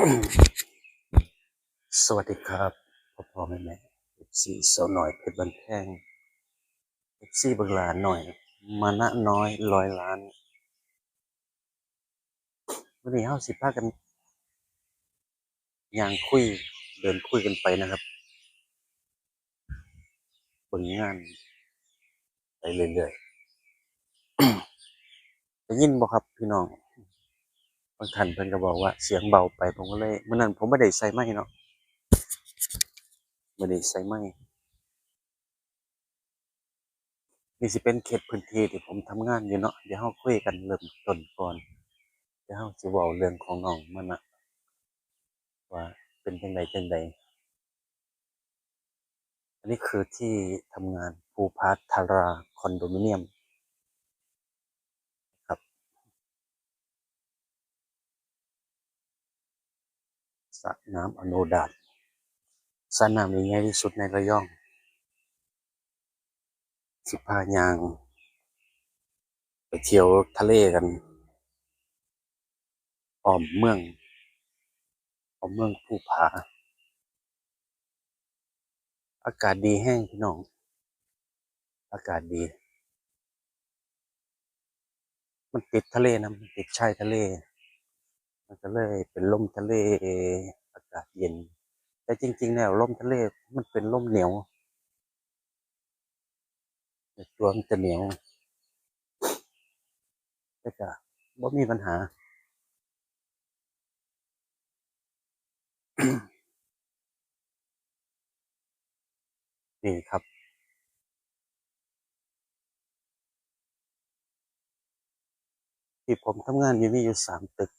สวัสดีครับพ่อพ่อแม่แม่เอฟซีสาวหน่อยเพชรบันแพงเอฟซีบังลาหน่อย มานะน้อยร้อยล้านวันนี้เฮาสิพากันยางคุยเดินคุยกันไปนะครับผลงาน ไปเรื่อยๆได้ยินบ่ครับพี่น้อง บางท่านเพิ่นก็บอกว่าเสียงเบาไปผมก็เลยเมื่อนั้นผมไม่ได้ใส่ไม้เนาะไม่ได้ใส่ไม้นี่สิเป็นเขตพื้นที่ที่ผมทำงานอยู่เนาะเดี๋ยวเราคุยกันเริ่มต้นก่อนเดี๋ยวเราสิเว้าเรื่องของน้องมันนะว่าเป็นจังไดจังไดอันนี้คือที่ทำงานภูพาทาราคอนโดมิเนียมครับ สระน้ำอโนดาตสระน้ำนี้ใหญ่ที่สุดในระยอง สิพายาง ไปเที่ยวทะเลกันอ้อมเมืองอ้อมเมืองภูผา อากาศดีแห้งพี่น้อง อากาศดี มันติดทะเลนะมันติดชายทะเล มันก็เลยเป็นลมทะเลากาศเย็น แต่จริง ๆ แล้วลมทะเลมันเป็นลมเหนียวตัวมันจะเหนียวแต่ก็บ่มีปัญหานี่ครับ ที่ผมทำงานอยู่มีอยู่สามตึก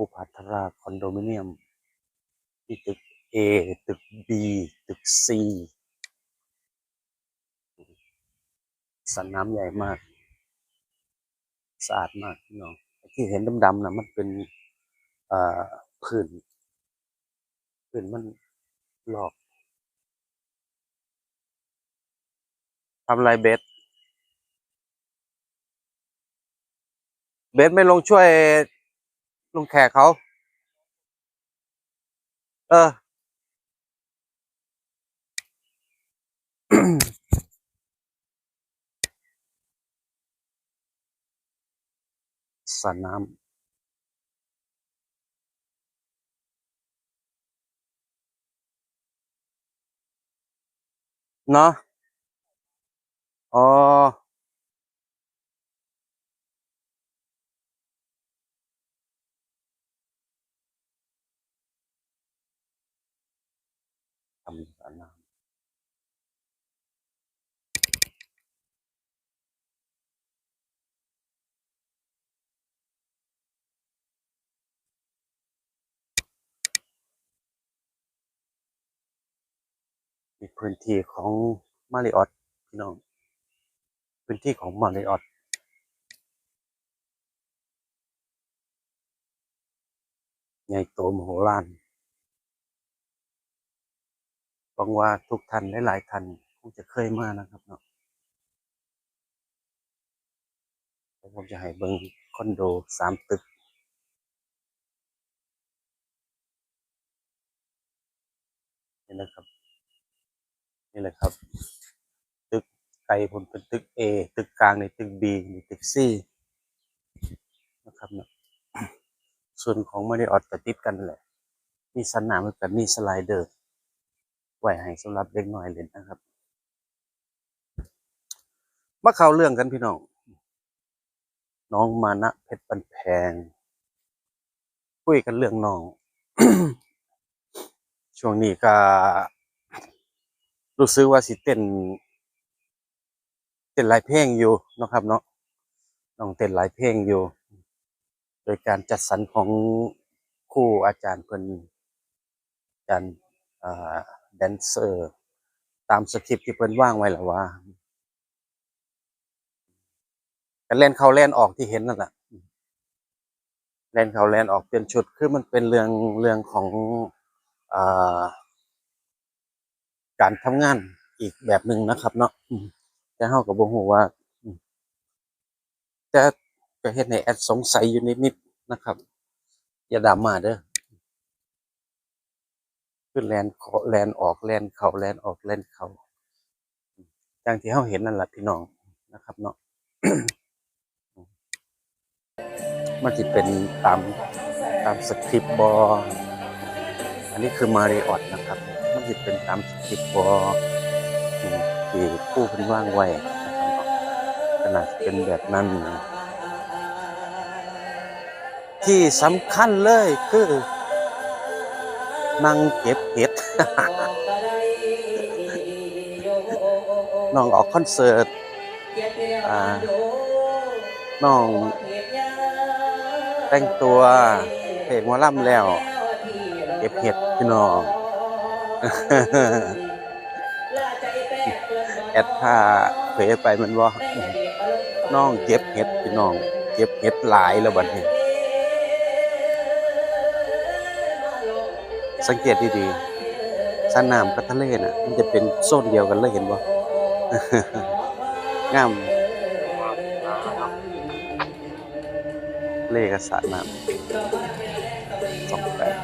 ภูพัทราคอนโดมิเนียม ที่ตึก A ตึก B ตึก C สระน้ำใหญ่มาก สะอาดมากพี่น้องที่เห็นดำๆนะมันเป็นเอ่อพื้นพื้นมันหลอกทำอะไรเบสเบสไม่ลงช่วย ลุงแขกเขา เออ สระน้ำเนาะอ๋อ มีพื้นที่ของมาริออตพี่น้อง พื้นที่ของมาริออตใหญ่โตมโหฬารหวังว่าทุกท่านหลายๆท่านคงจะเคยมานะครับเนาะผมจะให้เบิ่งคอนโดสามตึก นี่นะครับ นี่แหละครับ ตึกไกลผมเป็นตึก A ตึกกลางในตึก B นี่ตึก C นะครับเนาะส่วนของมาริออตก็ติดกันนั่นแหละ มีสนามแบบมีสไลเดอร์ไว้ให้สำหรับเด็กน้อยเล่นนะครับมาเข้าเรื่องกันพี่น้อง น้องมานะเพชรบันแพง คุยกันเรื่องน้อง ช่วงนี้ก็ รู้สึกว่าสิเต้นเต้นหลายเพลงอยู่นะครับเนาะน้องเต้นหลายเพลงอยู่ โดยการจัดสรรของครูอาจารย์เพิ่นอาจารย์แดนเซอร์ ตามสคริปที่เพิ่นว่างไว้แหละว่าก็เล่นเข้าเล่นออกที่เห็นนั่นแหละเล่นเข้าเล่นออกเป็นชุดคือมันเป็นเรื่องเรื่องของอ การทำงานอีกแบบหนึ่งนะครับ เนาะแต่เฮาก็บ่ฮู้ว่าอืมแต่ก็เฮ็ดให้แอดสงสัยอยู่นิดๆนะครับ อย่าดราม่าเด้อคือแลนขอแลนออกแลนเข้าแลนออกแลนเข้าอย่างที่เฮาเห็นนั่นแหละพี่น้องนะครับ เนาะมันจะเป็นตามตามสคริปต์บออันนี้คือมาริออตนะครับ มันจะเป็นตามสคริปต์บอที่ผู้เพิ่นว่างไว้ขนาดเป็นแบบนั้น ที่สำคัญเลยคือ นั่งเก็บเห็ดน้องออกคอนเสิร์ตน้องแต่งตัวเพลงหมอล่ำแล้ว เก็บเห็ดพี่น้อง แอดผ้าเผยไปมันว่าน้องเก็บเห็ดพี่น้อง เก็บเห็ดหลายแล้วบัดนี้ สังเกตดีๆสนามกับทะเลน่ะ มันจะเป็นโซนเดียวกันเลยเห็นบ่งามเลกับสรน้ำสองแบบ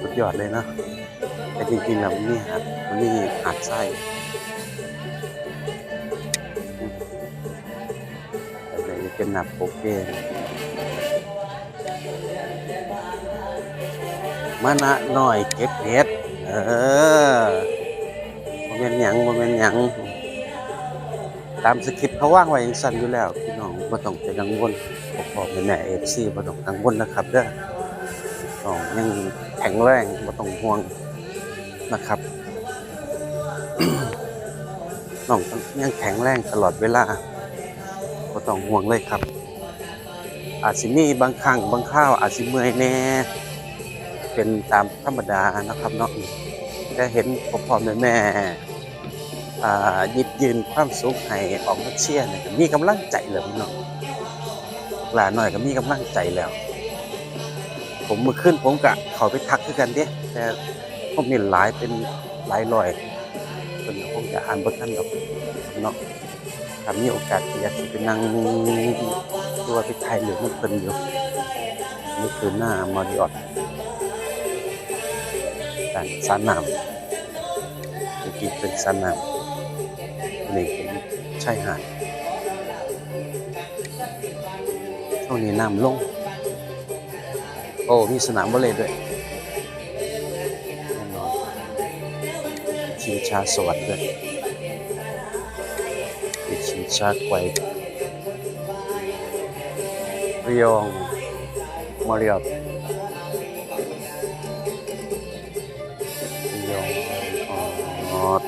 สุดยอดเลยนะ แต่จริงๆแล้วมันนี่หาดมันนี่หาดไส้แต่เลยเป็นหนับโปเก้มานะหน่อยเก็บเห็ด เออบ่แม่นหยังบ่แม่นหยังตามสคริปต์เขาว่างไว้ย่างสั้นอยู่แล้วพี่น้องบ่ต้องไปกังวลพ่อพ่อแม่แม่เอฟซีบ่ต้องกังวลนะครับเด้อน้องยังแข็งแรงบ่ต้องห่วง นะครับน้องยังแข็งแรงตลอดเวลาบ่ต้องห่วงเลยครับ อาจสิมีบางครั้งบางคราวอาจสิเมื่อยแน่ เป็นตามธรรมดานะครับเนาะได้เห็นพ่อพ่อแม่แม่อ่าหยิบยืนความสุขให้ออกมาเชียร์เนี่ยก็มีกำลังใจแล้วพี่น้องหลานหน่อยก็มีกำลังใจแล้ว ผมเมื่อขึ้นผมกะเขาไปทักคือกันเด้แต่ ผมนี่หลายเป็นหลายร้อยเป็นผมจะอ่านบทท่านดอกเนาะถ้ามีโอกาสก็อยากจะไปนั่งดูว่าไปถ่ายหรือมันเพิ่นอยู่นี่คือหน้ามาริออตการสานน้ำเมื่อกี้เป็นสานน้ำนี่เป็นชายหาดช่วงนี้น้ำลง โอ้ มีสนามวอลเลยด้วย ชิงชาสวัสดิ์ด้วยมีชิงชาไกวเรียงมาเริออตยองออด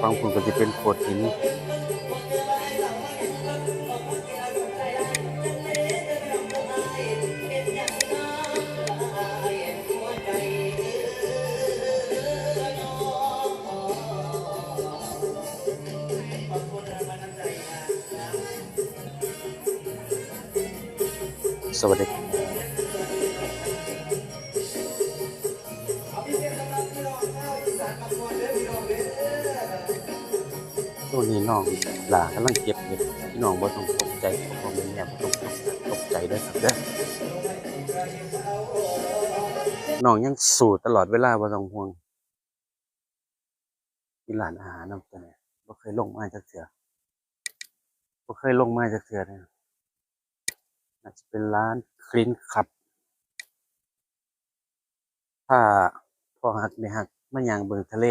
ฟังคุณก็จะเป็นโขดหิน สวัสดีตัวนี้น้องหลากำลังเก็บเห็ดพี่น้องบ่ต้องตกใจพ่อแม่แม่บ่ต้องตกใจเด้อครับเด้อน้องยังสู้ตลอดเวลาบ่ต้องห่วงมีร้านอาหารนำตัวเนี่บ่เคยลงมาจักเทื่อบ่เคยลงมาจักเทื่อเลย น่าจะเป็นร้านคลินคับ ถ้าพอหักไม่หักมันยางเบิงทะเล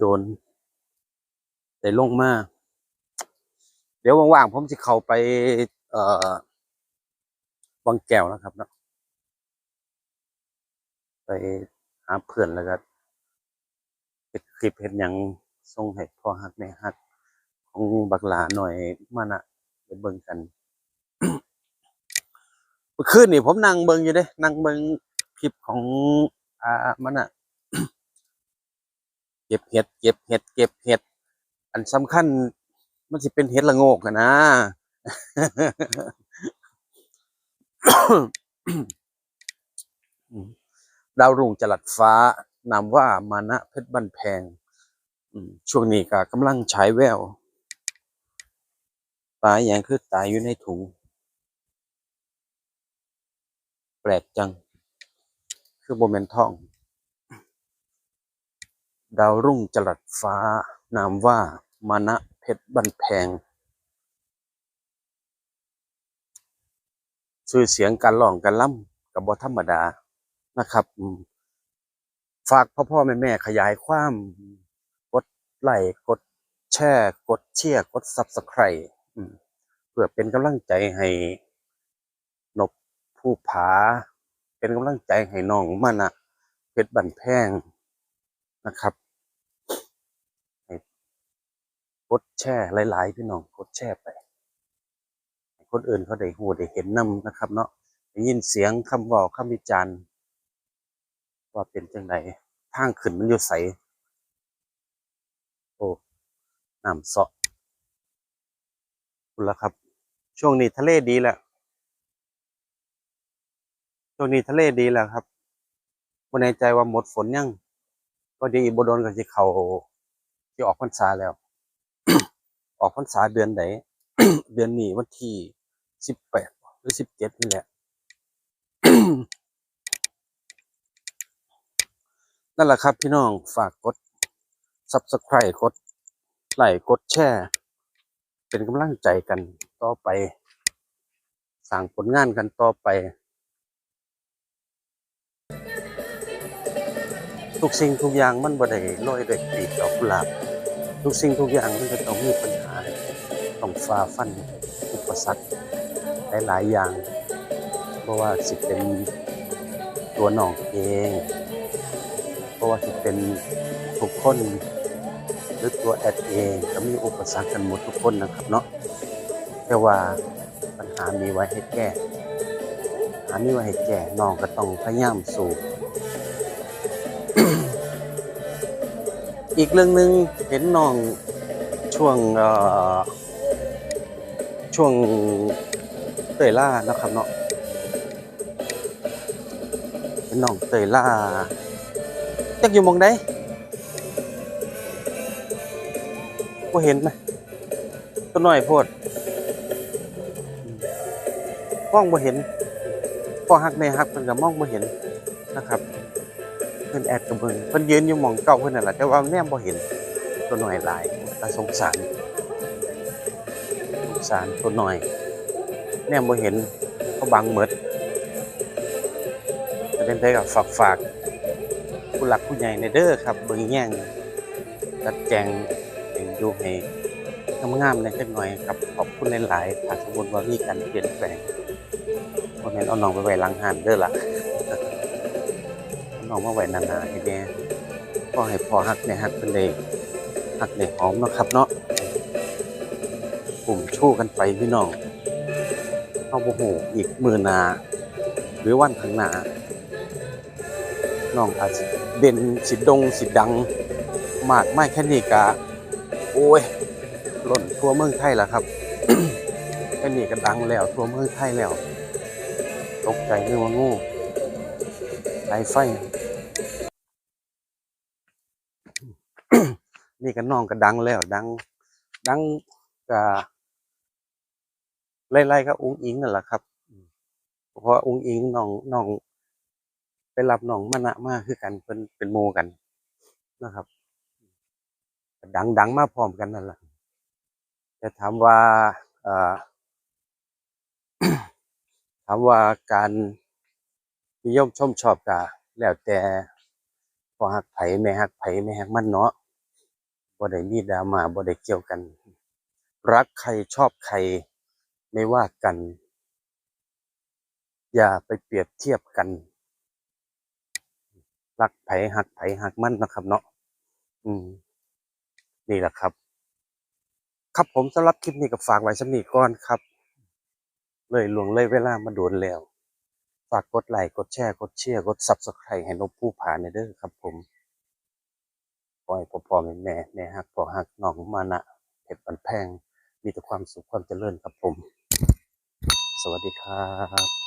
โดนๆแต่ลงมาเดี๋ยวว่างๆผมจะเข้าไป เอ่อวังแก้วนะครับเนาะไปหาเพื่อนแล้วก็เฮ็ดคลิปเฮ็ดหยังส่งให้พ่อฮักแม่ฮัก ของบักหลาหน่อยมานะ ไปเบิ่งกันเมื่อคืนนี่ผมนั่งเบิ่งอยู่เด้นั่งเบิ่งคลิปของ อ่ามันอะเก็บเห็ด เก็บเห็ด เก็บเห็ด อันสำคัญ มันสิเป็นเห็ดละโงกอะนะ ดาวรุ่งจลัดฟ้านามว่ามานะเพชรบ้านแพงช่วงนี้ก็กำลังฉายแวว ลาอย่างคือตายอยู่ในถุง แปลกจัง คือโมเมนท่อง ดาวรุ่งจรัสฟ้า นามว่ามานะเพชรบันแพง ชื่อเสียงการร้องการล่ำกับบธรรมดานะครับ ฝากพ่อพ่อแม่แม่ขยายความ กดไลค์กดแชร์ กดเชียร์ กดซับสไครต์ เพื่อเป็นกำลังใจให้นกผู้ผา เป็นกำลังใจให้น้องมานะเพชรบันแพงนะครับกดแชร์หลาย ๆ พี่น้องกดแชร์ไป คนอื่นเขาได้หูได้เห็นนำนะครับ เนาะได้ยินเสียงคำเว่าคำวิจารณ์ว่าเป็นจังไดทางขึ้นมันอยู่ใสโอ้น้ำเสาะ คุณละครับ ช่วงนี้ทะเลดีแล้วช่วงนี้ทะเลดีแล้วครับบ่แน่ใจว่าหมดฝนยังก็ดีอีกบโดนก็สิเข้าสิออกพรรษาแล้ว ออกพรรษาเดือนไหนเดือนนี้วันที่สิบแปดหรือสิบเจ็ดนี่แหละนั่นแหละครับพี่น้องฝากกด subscribe กดไลค์กดแชร์ เป็นกำลังใจกันต่อไปสร้างผลงานกันต่อไป ทุกสิ่งทุกอย่างมันบ่ได้ลอยด้วยกลีบดอกกุหลาบทุกสิ่งทุกอย่างมันก็ต้องมีปัญหา ต้องฝ่าฟันอุปสรรคหลายๆอย่าง เพราะว่าสิเป็นตัวน้องเอง เพราะว่าสิเป็นทุกคน หรือตัวแอดเองก็มีอุปสรรคกันหมดทุกคนนะครับเนาะแต่ว่าปัญหามีไว้ให้แก้ปัญหามีไว้ให้แก้น้องก็ต้องพยายามสู้อีกเรื่องหนึ่งเห็นน้องช่วงช่วงเตยล่านะครับเนาะเห็นน้องเตยล่าจักอยู่มองใด บ่เห็นไหมตัวน้อยโพดมองบ่เห็นพอหักในหักเพิ่นก็มองบ่เห็นนะครับเพิ่นแอดกับเบิ่งเพิ่นยืนอยู่หม่องเก่าเพิ่นนั่นแหละแต่ว่าแนมบ่เห็นตัวน้อยหลายตาสงสารสงสารตัวน้อย แนมบ่เห็นเขาบังหมดจะเป็นไปกับฝากฝากผู้หลักผู้ใหญ่ในเด้อครับ เบิ่งแย่งจัดแจง ให้อยู่ให้งามๆในจักหน่อยครับขอบคุณหลายๆถ้าสมมุติว่ามีการเปลี่ยนแปลงบ่แม่นเอาน้องไปไว้หลังห้านเด้อล่ะน้องมาไว้นานๆให้แน่ก็ให้พอฮักในฮักเป็นเลยฮักในหอมเนาะครับเนาะกลุ่มชู้กันไปพี่น้องเอาโมโหอีกมือหนาหรือวันข้างหน้าน้องอาจเด่นสิดงสิดังมากไม่แค่นี้กะ โอ้ยหล่นทั่วเมืองไทยแล้วครับแค่นี้ก็ดังแล้วทั่วเมืองไทยแล้ว ตกใจนึกว่างูไฟไฟ นี่ก็น้องก็ดังแล้ว ดัง ดังก็ไล่ๆก็อุ้งอิงนั่นแหละครับเพราะว่าอุ้งอิงน้องน้องไปรับน้องมานะมาคือกันเป็นเป็นโมกันนะครับ ดังดังมาพร้อมกันนั่นแหละแต่ถามว่าถามว่าการนิยมชมชอบก็แล้วแต่พอหักไผ่แม่หักไผ่แม่หักมันเนาะบ่ได้มีดราม่าบ่ได้เกี่ยวกัน รักใครชอบใครไม่ว่ากัน อย่าไปเปรียบเทียบกัน รักไผ่หักไผ่หักมันนะครับเนาะอืม นี่แหละครับ ครับผมสำหรับคลิปนี้ก็ฝากไว้สำนีก่อนครับ เลยลวงเลยเวลามาโดนแล้ว ฝากกดไลค์กดแชร์กดเชียร์กด Subscribe ให้นกผู้ผ่าในเด้อครับ ผมปล่อยพ่อพ่อแม่แม่แม่ฮักพ่อฮักน้องมานะเพชรบันแพง มีแต่ความสุขความเจริญครับผม สวัสดีครับ